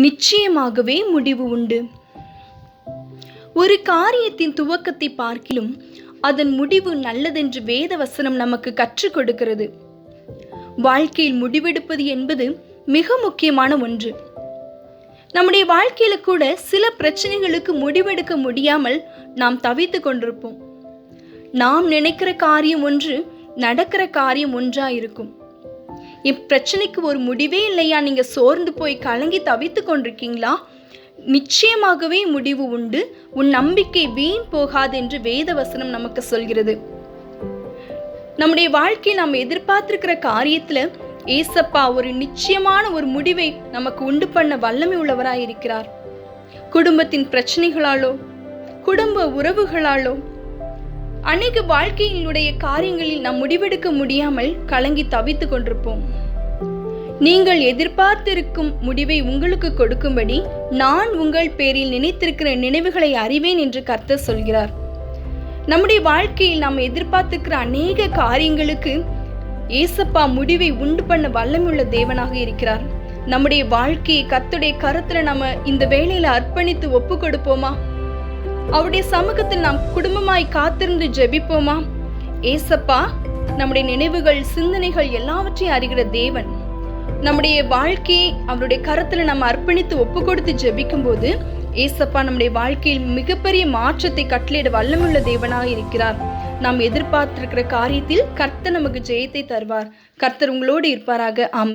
நிச்சயமாகவே முடிவு உண்டு. ஒரு காரியத்தின் துவக்கத்தை பார்க்கிலும் அதன் முடிவு நல்லதென்று வேத வசனம் நமக்கு கற்றுக் கொடுக்கிறது. வாழ்க்கையில் முடிவெடுப்பது என்பது மிக முக்கியமான ஒன்று. நம்முடைய வாழ்க்கையில கூட சில பிரச்சனைகளுக்கு முடிவெடுக்க முடியாமல் நாம் தவித்து கொண்டிருப்போம். நாம் நினைக்கிற காரியம் ஒன்று நடக்கிற காரியம் ஒன்றா இருக்கும் இப்பிரச்சனைக்கு ஒரு முடிவே இல்லையா? நீங்கள் சோர்ந்து போய் கலங்கி தவித்து கொண்டிருக்கீங்களா? நிச்சயமாகவே முடிவு உண்டு. உன் நம்பிக்கை வீண் போகாது என்று வேத வசனம் நமக்கு சொல்கிறது. நம்முடைய வாழ்க்கையில் நாம் எதிர்பார்த்திருக்கிற காரியத்தில் ஏசப்பா ஒரு நிச்சயமான ஒரு முடிவை நமக்கு உண்டு பண்ண வல்லமை உள்ளவராய் இருக்கிறார் குடும்பத்தின் பிரச்சனைகளாலோ குடும்ப உறவுகளாலோ அநேக வாழ்க்கையினுடைய காரியங்களில் நாம் முடிவெடுக்க முடியாமல் கலங்கி தவித்து கொண்டிருப்போம். நீங்கள் எதிர்பார்த்திருக்கும் முடிவை உங்களுக்கு கொடுக்கும்படி நான் உங்கள் பேரில் நினைத்திருக்கிற நினைவுகளை அறிவேன் என்று கர்த்தர் சொல்கிறார். நம்முடைய வாழ்க்கையில் நாம் எதிர்பார்த்திருக்கிற அநேக காரியங்களுக்கு ஏசப்பா முடிவை உண்டு பண்ண வல்லமுள்ள தேவனாக இருக்கிறார். நம்முடைய வாழ்க்கையை கத்துடைய கருத்துல நம்ம இந்த வேலையில அர்ப்பணித்து ஒப்பு கொடுப்போமா? அவருடைய சமூகத்தில் நாம் குடும்பமாய் காத்திருந்து ஜெபிப்போமா? ஏசப்பா நம்முடைய நினைவுகள் சிந்தனைகள் எல்லாவற்றையும் அறிகிற தேவன். நம்முடைய வாழ்க்கையை அவருடைய கரத்துல நம்ம அர்ப்பணித்து ஒப்பு கொடுத்து ஜெபிக்கும் போது ஏசப்பா நம்முடைய வாழ்க்கையில் மிகப்பெரிய மாற்றத்தை கட்டளையிட வல்லமுள்ள தேவனாக இருக்கிறார். நாம் எதிர்பார்த்திருக்கிற காரியத்தில் கர்த்தர் நமக்கு ஜெயத்தை தருவார். கர்த்தர் உங்களோடு இருப்பாராக. ஆம்.